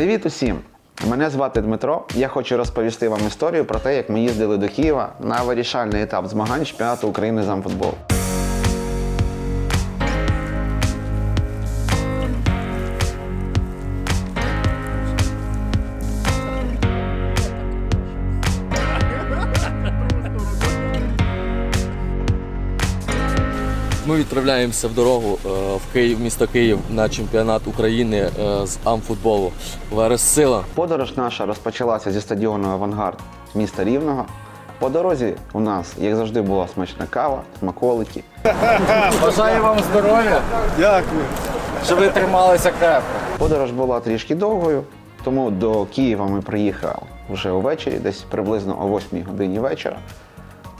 Привіт усім! Мене звати Дмитро. Я хочу розповісти вам історію про те, як ми їздили до Києва на вирішальний етап змагань чемпіонату України з амфутболу. Ми відправляємося в дорогу е, в Київ, місто Київ на чемпіонат України е, з амфутболу. Верес Сила. Подорож наша розпочалася зі стадіону Авангард міста Рівного. По дорозі у нас, як завжди, була смачна кава, смаколики. Бажаю вам здоров'я, Дякую. щоб ви трималися крепко. Подорож була трішки довгою, тому до Києва ми приїхали вже увечері, десь приблизно о 8 годині вечора.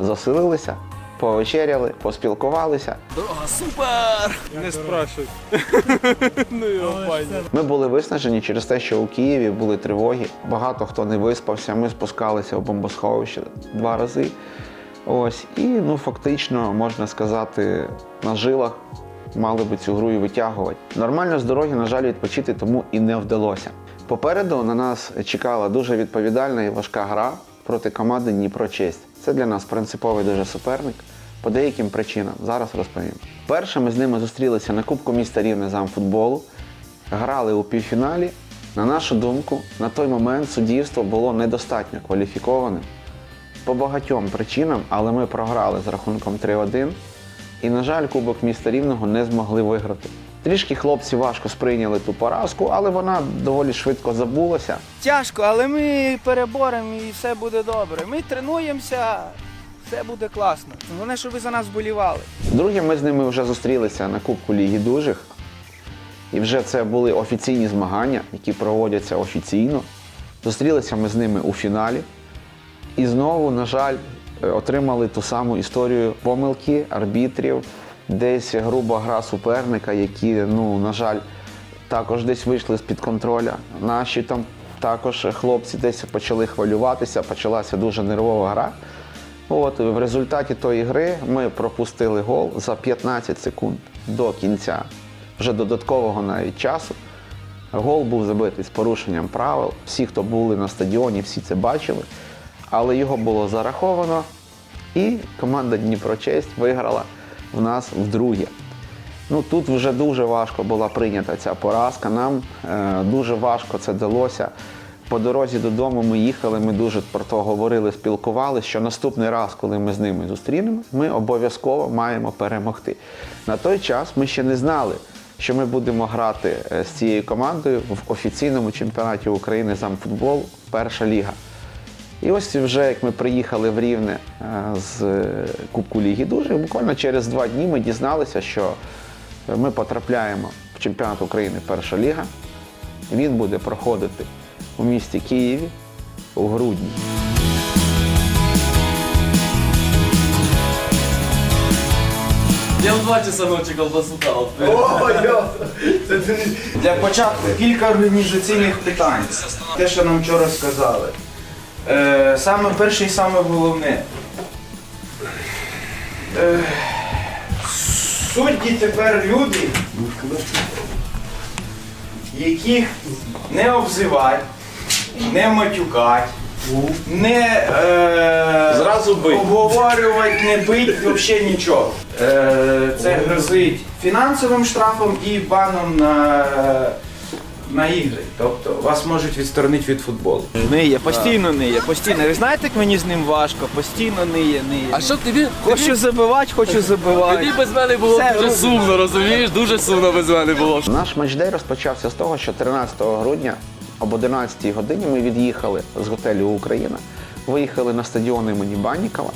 Заселилися, повечеряли, поспілкувалися. Дорога супер! Не спрашуй. ну його пані. Ми були виснажені через те, що у Києві були тривоги. Багато хто не виспався. Ми спускалися в бомбосховище два рази. Ось, і ну фактично можна сказати, на жилах мали би цю гру і витягувати. Нормально з дороги, на жаль, відпочити тому і не вдалося. Попереду на нас чекала дуже відповідальна і важка гра проти команди Дніпро Честь. Це для нас принциповий дуже суперник. По деяким причинам зараз розповім. Перше ми з ними зустрілися на Кубку міста Рівне з амфутболу, грали у півфіналі. На нашу думку, на той момент суддівство було недостатньо кваліфікованим по багатьом причинам, але ми програли з рахунком 3-1. І, на жаль, Кубок міста Рівного не змогли виграти. Трішки хлопці важко сприйняли ту поразку, але вона доволі швидко забулася. Тяжко, але ми переборемо і все буде добре. Ми тренуємося, все буде класно. Головне, щоб ви за нас вболівали. Друге, ми з ними вже зустрілися на Кубку Ліги Дужих. І вже це були офіційні змагання, які проводяться офіційно. Зустрілися ми з ними у фіналі. І знову, на жаль, е, отримали ту саму історію помилки арбітрів, десь груба гра суперника, які, ну, на жаль, також десь вийшли з-під контроля. Наші там також хлопці десь почали хвилюватися, почалася дуже нервова гра. От в результаті тої гри ми пропустили гол за 15 секунд до кінця, вже додаткового навіть часу. Гол був забитий з порушенням правил. Всі, хто були на стадіоні, всі це бачили. Але його було зараховано, і команда Дніпрочесть виграла в нас вдруге. Ну тут вже дуже важко була прийнята ця поразка. Нам е, дуже важко це далося. По дорозі додому ми їхали, ми дуже про то говорили, спілкувалися, що наступний раз, коли ми з ними зустрінемось, ми обов'язково маємо перемогти. На той час ми ще не знали, що ми будемо грати е, з цією командою в офіційному чемпіонаті України з амфутболу Перша ліга. І ось вже як ми приїхали в Рівне е, з Кубку Ліги Дуже, буквально через два дні ми дізналися, що ми потрапляємо в чемпіонат України Перша ліга. Він буде проходити у місті Києві у грудні. Я в два часа ночі колбасу дав. Для початку кілька організаційних питань. Те, що нам вчора сказали. Е, саме перше і саме головне. Е, судді тепер люди, яких не обзивать, не матюкать, не е, Зразу бить. обговорювати, не бить, взагалі нічого. Е, це грозить фінансовим штрафом і баном на, на ігри. Тобто вас можуть відсторонити від футболу. Ниє, постійно ниє, постійно. Ви знаєте, як мені з ним важко? Постійно ниє, ниє. А що тобі? Хочу забивати, хочу забивати. Тобі без мене було Все, дуже ну, сумно, розумієш? Дуже сумно без мене було. Наш матчдей розпочався з того, що 13 грудня об 11 годині ми від'їхали з готелю Україна, виїхали на стадіон імені Баннікова,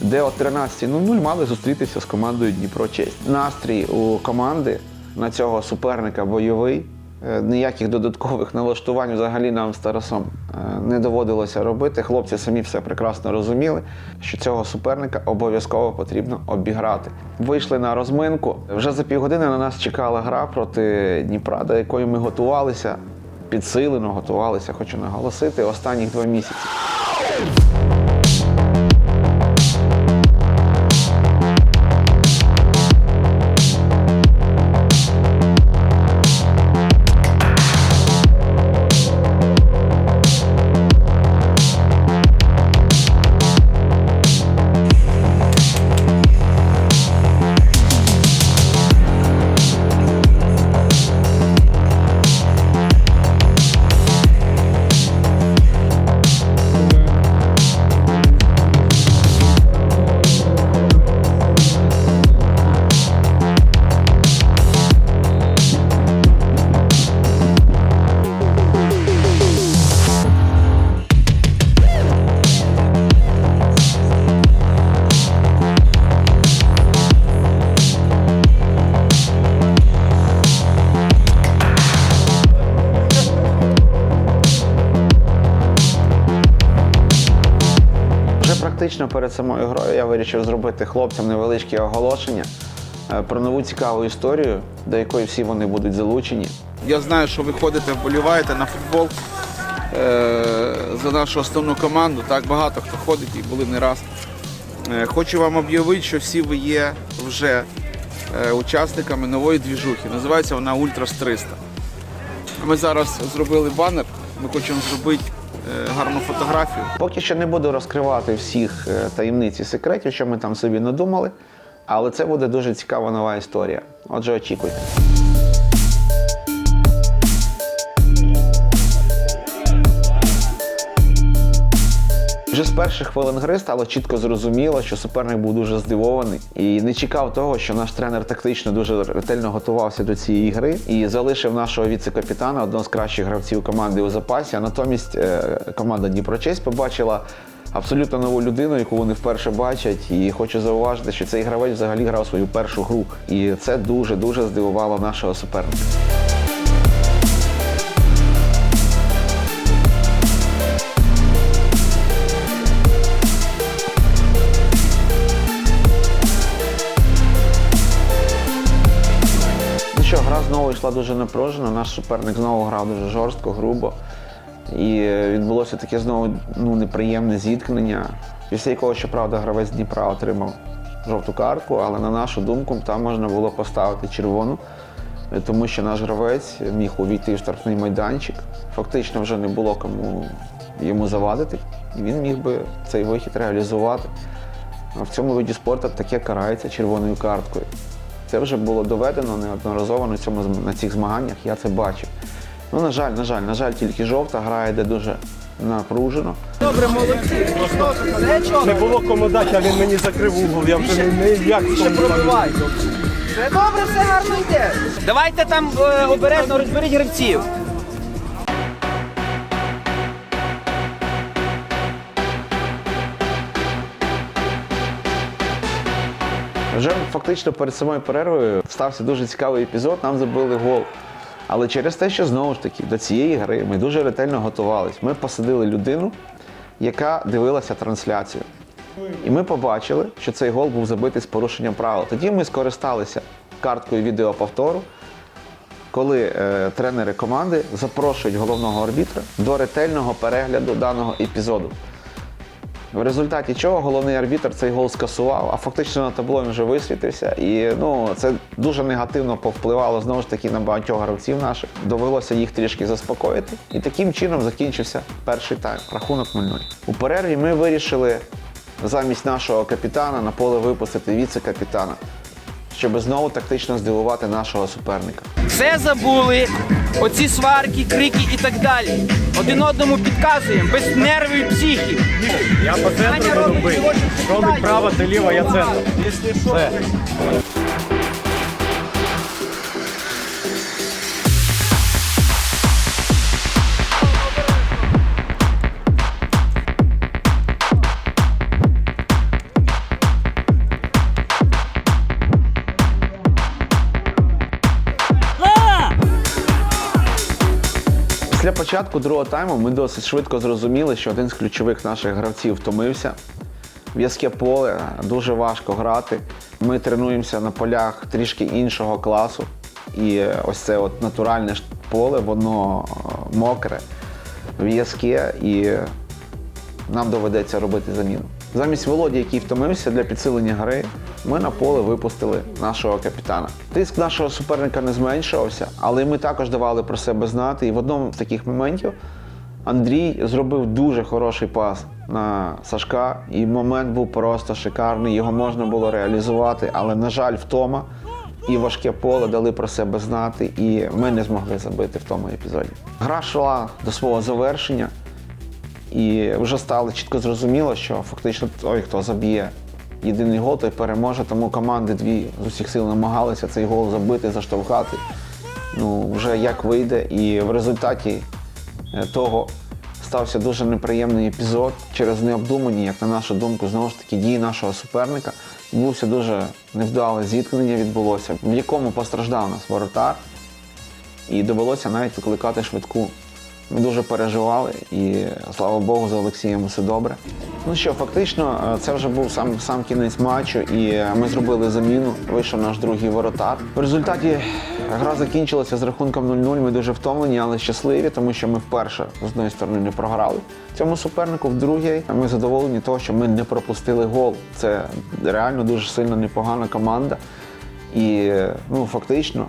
де о 13.00 мали зустрітися з командою Дніпро Честь. Настрій у команди на цього суперника бойовий. Е, Ніяких додаткових налаштувань взагалі нам з Тарасом е, не доводилося робити. Хлопці самі все прекрасно розуміли, що цього суперника обов'язково потрібно обіграти. Вийшли на розминку. Вже за півгодини на нас чекала гра проти Дніпра, до якої ми готувалися, підсилено готувалися, хочу наголосити, останніх два місяці. Фактично перед самою грою я вирішив зробити хлопцям невеличке оголошення е, про нову цікаву історію, до якої всі вони будуть залучені. Я знаю, що ви ходите, вболіваєте на футбол е, за нашу основну команду. Так багато хто ходить і були не раз. Е, хочу вам об'явити, що всі ви є вже е, учасниками нової двіжухи. Називається вона Ультрас 300. Ми зараз зробили банер. Ми хочемо зробити гарну фотографію. Поки що не буду розкривати всіх е, таємниць і секретів, що ми там собі надумали, але це буде дуже цікава нова історія. Отже, очікуйте. Вже з перших хвилин гри стало чітко зрозуміло, що суперник був дуже здивований і не чекав того, що наш тренер тактично дуже ретельно готувався до цієї гри і залишив нашого віце-капітана, одного з кращих гравців команди у запасі. А натомість е, команда Дніпрочесть побачила абсолютно нову людину, яку вони вперше бачать. І хочу зауважити, що цей гравець взагалі грав свою першу гру. І це дуже дуже здивувало нашого суперника. Що, йшла дуже напружено. Наш суперник знову грав дуже жорстко, грубо. І е, відбулося таке знову ну, неприємне зіткнення, після якого, щоправда, гравець Дніпра отримав жовту картку, але на нашу думку там можна було поставити червону, е, тому що наш гравець міг увійти в штрафний майданчик. Фактично вже не було кому йому завадити, і він міг би цей вихід реалізувати. В цьому виді спорту таке карається червоною карткою. Це вже було доведено неодноразово на, цьому, на цих змаганнях, я це бачив. Ну, на жаль, на жаль, на жаль, тільки жовта гра йде дуже напружено. Добре, молодці. Не було кому а він мені закрив угол. Я вже не, не як в тому. Все добре, все гарно йде. Давайте там е, обережно розберіть гравців. Вже фактично перед самою перервою стався дуже цікавий епізод, нам забили гол. Але через те, що знову ж таки до цієї гри ми дуже ретельно готувалися. Ми посадили людину, яка дивилася трансляцію. І ми побачили, що цей гол був забитий з порушенням правил. Тоді ми скористалися карткою відеоповтору, коли е, тренери команди запрошують головного арбітра до ретельного перегляду даного епізоду. В результаті чого головний арбітр цей гол скасував, а фактично на табло він вже висвітився. І ну, це дуже негативно повпливало знову ж таки на багатьох гравців наших. Довелося їх трішки заспокоїти. І таким чином закінчився перший тайм. Рахунок 0-0. У перерві ми вирішили замість нашого капітана на поле випустити віце-капітана, щоб знову тактично здивувати нашого суперника. Все забули. Оці сварки, крики і так далі. Один одному підказуємо, без нервів і психів. Я по центру буду робить бити. ситуацію. право, ти ліво, я центр. Все. Початку другого тайму ми досить швидко зрозуміли, що один з ключових наших гравців втомився. В'язке поле дуже важко грати. Ми тренуємося на полях трішки іншого класу. І ось це от натуральне поле, воно е, мокре, в'язке, і нам доведеться робити заміну. Замість Володі, який втомився для підсилення гри, ми на поле випустили нашого капітана. Тиск нашого суперника не зменшувався, але ми також давали про себе знати. І в одному з таких моментів Андрій зробив дуже хороший пас на Сашка, і момент був просто шикарний. Його можна було реалізувати, але, на жаль, втома і важке поле дали про себе знати, і ми не змогли забити в тому епізоді. Гра йшла до свого завершення. І вже стало чітко зрозуміло, що фактично той, хто заб'є єдиний гол, той переможе. Тому команди дві з усіх сил намагалися цей гол забити, заштовхати. Ну, вже як вийде. І в результаті е, того стався дуже неприємний епізод через необдумані, як на нашу думку, знову ж таки, дії нашого суперника. Відбувся дуже невдале зіткнення відбулося, в якому постраждав нас воротар. І довелося навіть викликати швидку Ми дуже переживали і слава Богу, за Олексієм все добре. Ну що, фактично, е, це вже був сам, сам кінець матчу, і е, ми зробили заміну. Вийшов наш другий воротар. В результаті гра закінчилася з рахунком 0-0. Ми дуже втомлені, але щасливі, тому що ми вперше з одної сторони не програли цьому супернику. В другій ми задоволені того, що ми не пропустили гол. Це реально дуже сильно непогана команда. І е, ну, фактично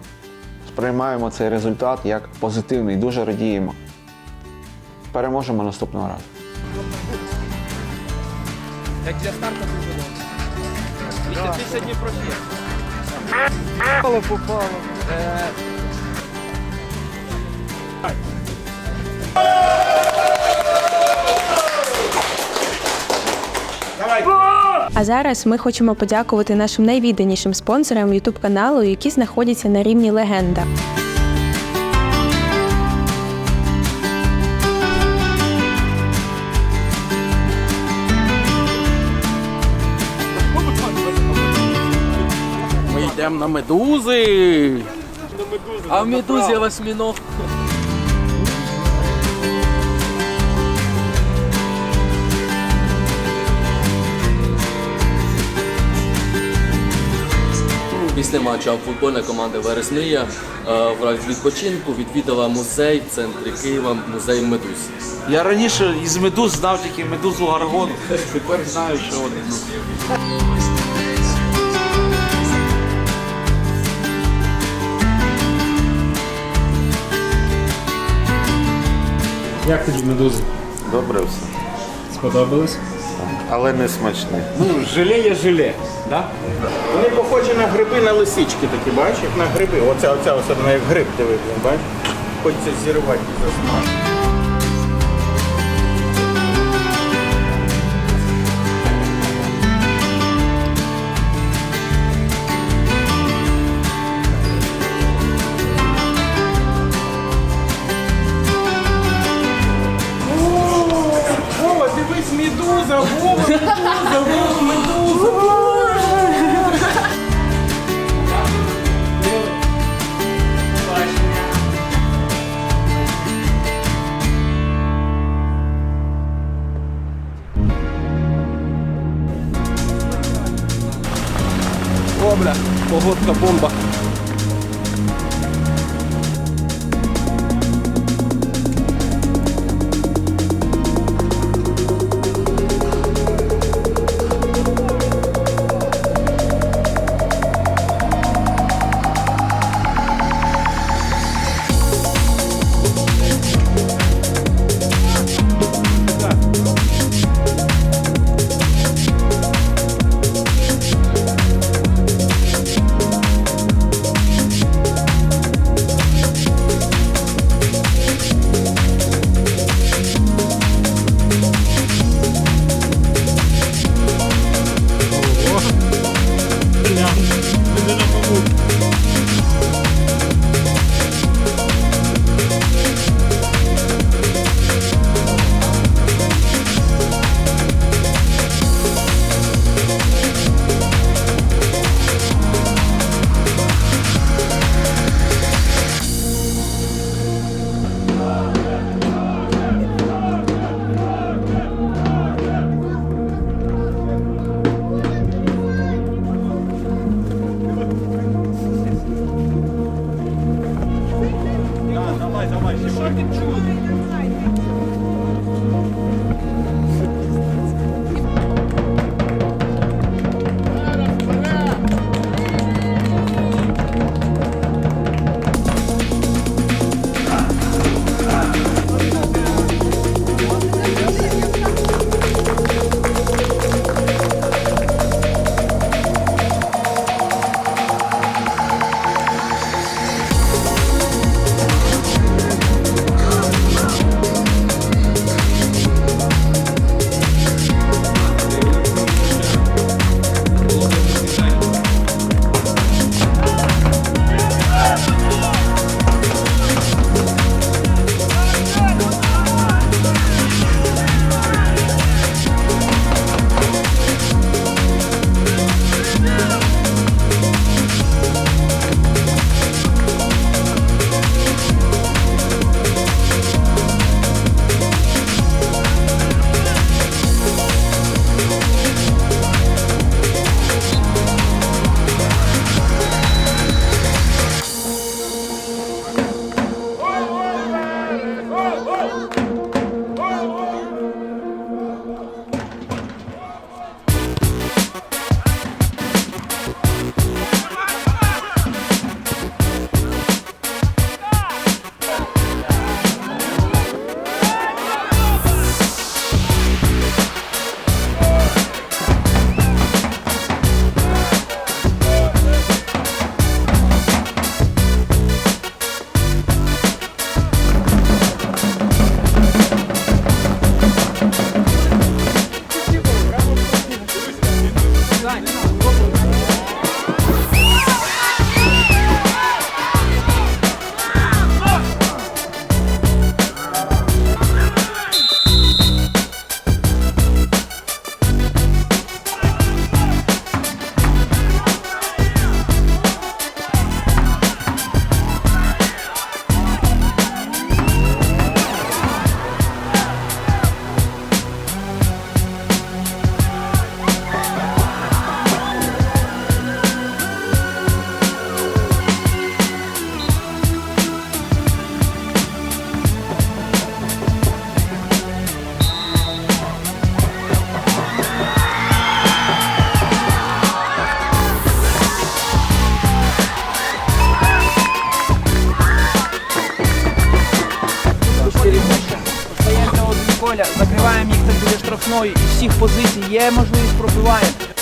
сприймаємо цей результат як позитивний, дуже радіємо. Переможемо наступного разу. Як для старту добре. Ти сьогодні профі. Попало, попало. А зараз ми хочемо подякувати нашим найвідданішим спонсорам youtube каналу, які знаходяться на рівні легенда. Йдемо на медузи. А в медузі восьміног. Після матчу футбольна команда Вересния е, в разі відпочинку відвідала музей в центрі Києва, музей медуз. Я раніше із медуз знав тільки медузу Гаргону. Тепер знаю, що вони. Як тобі медузи? Добре все, Сподобалось? але не смачне. Ну, желе є желе, да? Вони похожі на гриби на лисички такі, бачиш, як на гриби. Оця, оця особливо як гриб, диви, бачиш? Хочеться зірвати за смак. Медуза, медуза. Бля, погодка бомба. Поля, закриваємо їх так біля штрафної і всіх позицій є можливість пробиваємо.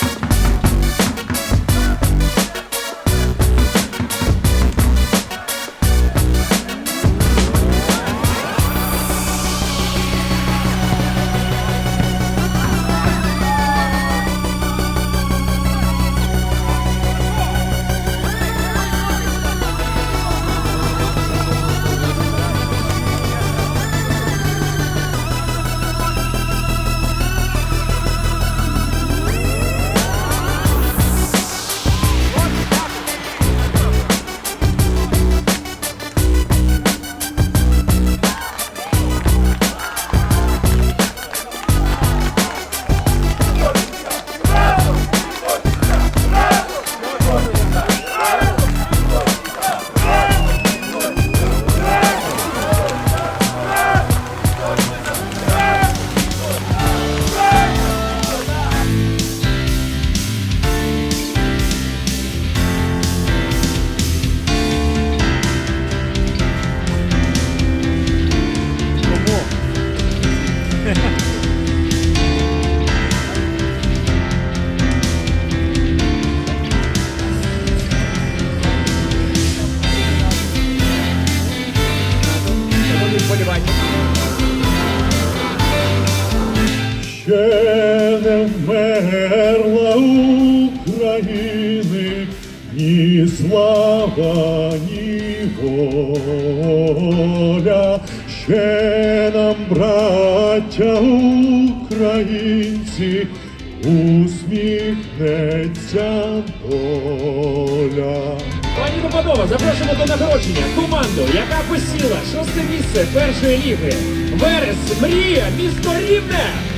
Попадова, запрошуємо до нагородження команду, яка посіла шосте місце першої ліги. Верес, Мрія, місто Рівне.